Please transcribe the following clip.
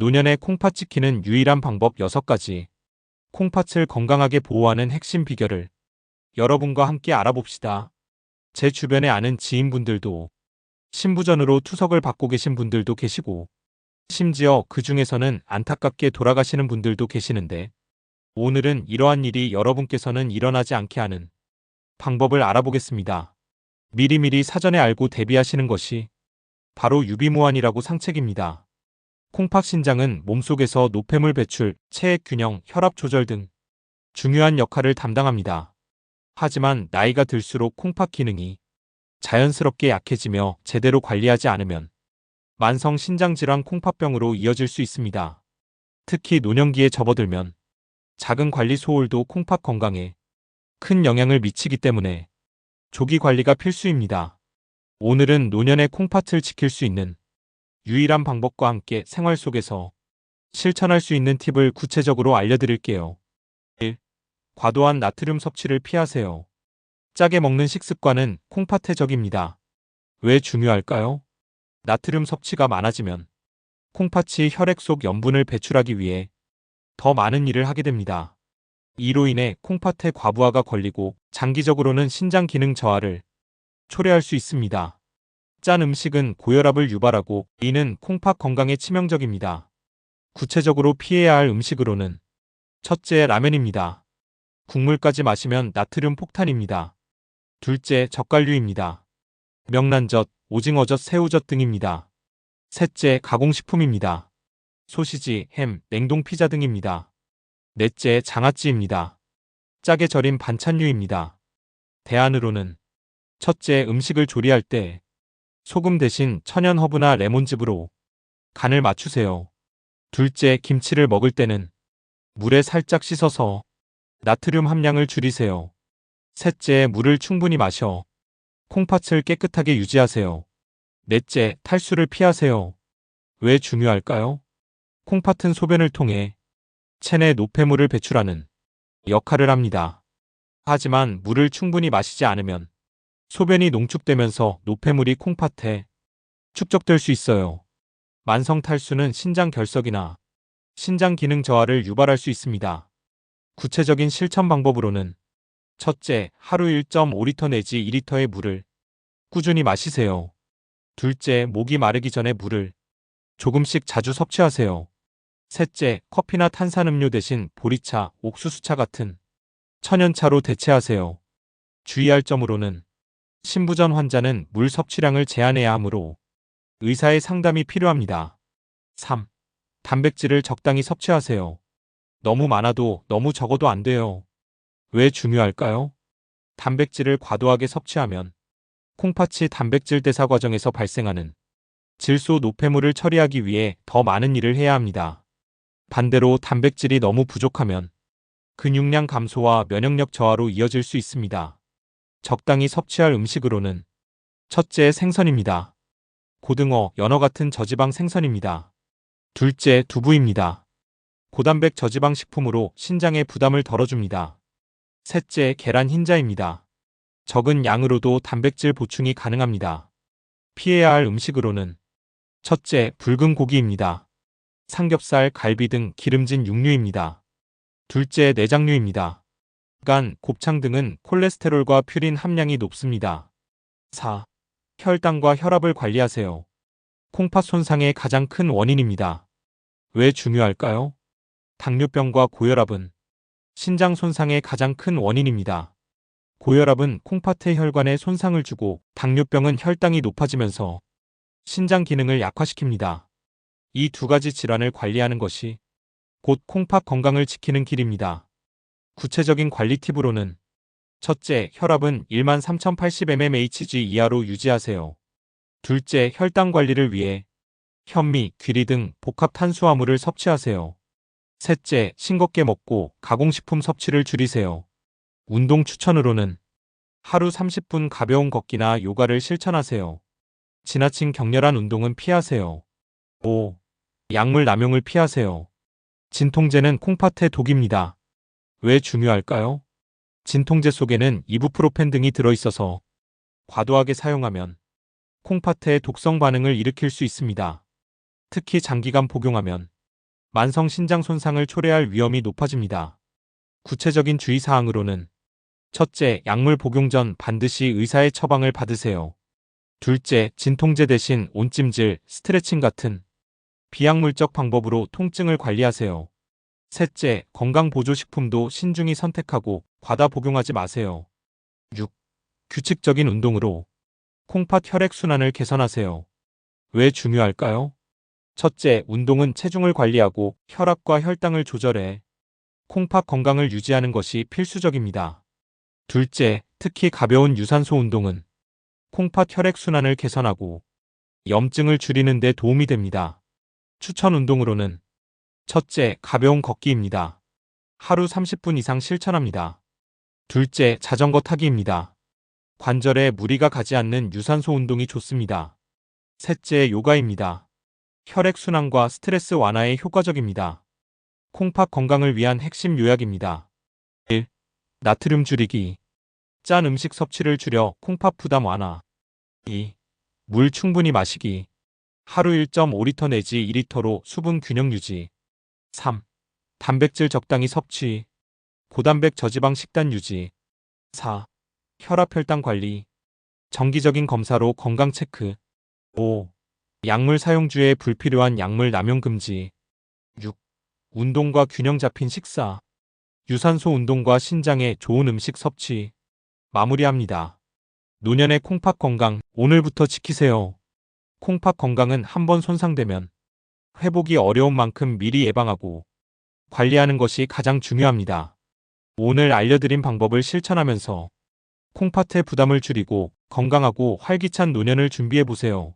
노년의 콩팥 지키는 유일한 방법 6가지. 콩팥을 건강하게 보호하는 핵심 비결을 여러분과 함께 알아봅시다. 제 주변에 아는 지인분들도 신부전으로 투석을 받고 계신 분들도 계시고 심지어 그 중에서는 안타깝게 돌아가시는 분들도 계시는데 오늘은 이러한 일이 여러분께서는 일어나지 않게 하는 방법을 알아보겠습니다. 미리미리 사전에 알고 대비하시는 것이 바로 유비무환이라고 상책입니다. 콩팥 신장은 몸속에서 노폐물 배출, 체액 균형, 혈압 조절 등 중요한 역할을 담당합니다. 하지만 나이가 들수록 콩팥 기능이 자연스럽게 약해지며 제대로 관리하지 않으면 만성 신장질환 콩팥병으로 이어질 수 있습니다. 특히 노년기에 접어들면 작은 관리 소홀도 콩팥 건강에 큰 영향을 미치기 때문에 조기 관리가 필수입니다. 오늘은 노년의 콩팥을 지킬 수 있는 유일한 방법과 함께 생활 속에서 실천할 수 있는 팁을 구체적으로 알려드릴게요. 1. 과도한 나트륨 섭취를 피하세요. 짜게 먹는 식습관은 콩팥의 적입니다. 왜 중요할까요? 나트륨 섭취가 많아지면 콩팥이 혈액 속 염분을 배출하기 위해 더 많은 일을 하게 됩니다. 이로 인해 콩팥의 과부하가 걸리고 장기적으로는 신장 기능 저하를 초래할 수 있습니다. 짠 음식은 고혈압을 유발하고 이는 콩팥 건강에 치명적입니다. 구체적으로 피해야 할 음식으로는 첫째 라면입니다. 국물까지 마시면 나트륨 폭탄입니다. 둘째 젓갈류입니다. 명란젓, 오징어젓, 새우젓 등입니다. 셋째 가공식품입니다. 소시지, 햄, 냉동 피자 등입니다. 넷째 장아찌입니다. 짜게 절인 반찬류입니다. 대안으로는 첫째 음식을 조리할 때 소금 대신 천연 허브나 레몬즙으로 간을 맞추세요. 둘째 김치를 먹을 때는 물에 살짝 씻어서 나트륨 함량을 줄이세요. 셋째 물을 충분히 마셔 콩팥을 깨끗하게 유지하세요. 넷째 탈수를 피하세요. 왜 중요할까요? 콩팥은 소변을 통해 체내 노폐물을 배출하는 역할을 합니다. 하지만 물을 충분히 마시지 않으면 소변이 농축되면서 노폐물이 콩팥에 축적될 수 있어요. 만성 탈수는 신장 결석이나 신장 기능 저하를 유발할 수 있습니다. 구체적인 실천 방법으로는 첫째, 하루 1.5리터 내지 2리터의 물을 꾸준히 마시세요. 둘째, 목이 마르기 전에 물을 조금씩 자주 섭취하세요. 셋째, 커피나 탄산음료 대신 보리차, 옥수수차 같은 천연차로 대체하세요. 주의할 점으로는 신부전 환자는 물 섭취량을 제한해야 하므로 의사의 상담이 필요합니다. 3. 단백질을 적당히 섭취하세요. 너무 많아도 너무 적어도 안 돼요. 왜 중요할까요? 단백질을 과도하게 섭취하면 콩팥이 단백질 대사 과정에서 발생하는 질소 노폐물을 처리하기 위해 더 많은 일을 해야 합니다. 반대로 단백질이 너무 부족하면 근육량 감소와 면역력 저하로 이어질 수 있습니다. 적당히 섭취할 음식으로는 첫째 생선입니다. 고등어, 연어 같은 저지방 생선입니다. 둘째 두부입니다. 고단백 저지방 식품으로 신장의 부담을 덜어줍니다. 셋째 계란 흰자입니다. 적은 양으로도 단백질 보충이 가능합니다. 피해야 할 음식으로는 첫째 붉은 고기입니다. 삼겹살, 갈비 등 기름진 육류입니다. 둘째 내장류입니다. 간, 곱창 등은 콜레스테롤과 퓨린 함량이 높습니다. 4. 혈당과 혈압을 관리하세요. 콩팥 손상의 가장 큰 원인입니다. 왜 중요할까요? 당뇨병과 고혈압은 신장 손상의 가장 큰 원인입니다. 고혈압은 콩팥의 혈관에 손상을 주고 당뇨병은 혈당이 높아지면서 신장 기능을 약화시킵니다. 이 두 가지 질환을 관리하는 것이 곧 콩팥 건강을 지키는 길입니다. 구체적인 관리 팁으로는 첫째, 혈압은 13,080mmHg 이하로 유지하세요. 둘째, 혈당 관리를 위해 현미, 귀리 등 복합 탄수화물을 섭취하세요. 셋째, 싱겁게 먹고 가공식품 섭취를 줄이세요. 운동 추천으로는 하루 30분 가벼운 걷기나 요가를 실천하세요. 지나친 격렬한 운동은 피하세요. 5. 약물 남용을 피하세요. 진통제는 콩팥의 독입니다. 왜 중요할까요? 진통제 속에는 이부프로펜 등이 들어있어서 과도하게 사용하면 콩팥의 독성 반응을 일으킬 수 있습니다. 특히 장기간 복용하면 만성 신장 손상을 초래할 위험이 높아집니다. 구체적인 주의사항으로는 첫째, 약물 복용 전 반드시 의사의 처방을 받으세요. 둘째, 진통제 대신 온찜질, 스트레칭 같은 비약물적 방법으로 통증을 관리하세요. 셋째, 건강보조식품도 신중히 선택하고 과다 복용하지 마세요. 6. 규칙적인 운동으로 콩팥 혈액순환을 개선하세요. 왜 중요할까요? 첫째, 운동은 체중을 관리하고 혈압과 혈당을 조절해 콩팥 건강을 유지하는 것이 필수적입니다. 둘째, 특히 가벼운 유산소 운동은 콩팥 혈액순환을 개선하고 염증을 줄이는 데 도움이 됩니다. 추천 운동으로는 첫째, 가벼운 걷기입니다. 하루 30분 이상 실천합니다. 둘째, 자전거 타기입니다. 관절에 무리가 가지 않는 유산소 운동이 좋습니다. 셋째, 요가입니다. 혈액순환과 스트레스 완화에 효과적입니다. 콩팥 건강을 위한 핵심 요약입니다. 1. 나트륨 줄이기. 짠 음식 섭취를 줄여 콩팥 부담 완화. 2. 물 충분히 마시기. 하루 1.5리터 내지 2리터로 수분 균형 유지. 3. 단백질 적당히 섭취. 고단백 저지방 식단 유지. 4. 혈압 혈당 관리. 정기적인 검사로 건강 체크. 5. 약물 사용주에 불필요한 약물 남용 금지. 6. 운동과 균형 잡힌 식사. 유산소 운동과 신장에 좋은 음식 섭취. 마무리합니다. 노년의 콩팥 건강 오늘부터 지키세요. 콩팥 건강은 한번 손상되면 회복이 어려운 만큼 미리 예방하고 관리하는 것이 가장 중요합니다. 오늘 알려드린 방법을 실천하면서 콩팥의 부담을 줄이고 건강하고 활기찬 노년을 준비해 보세요.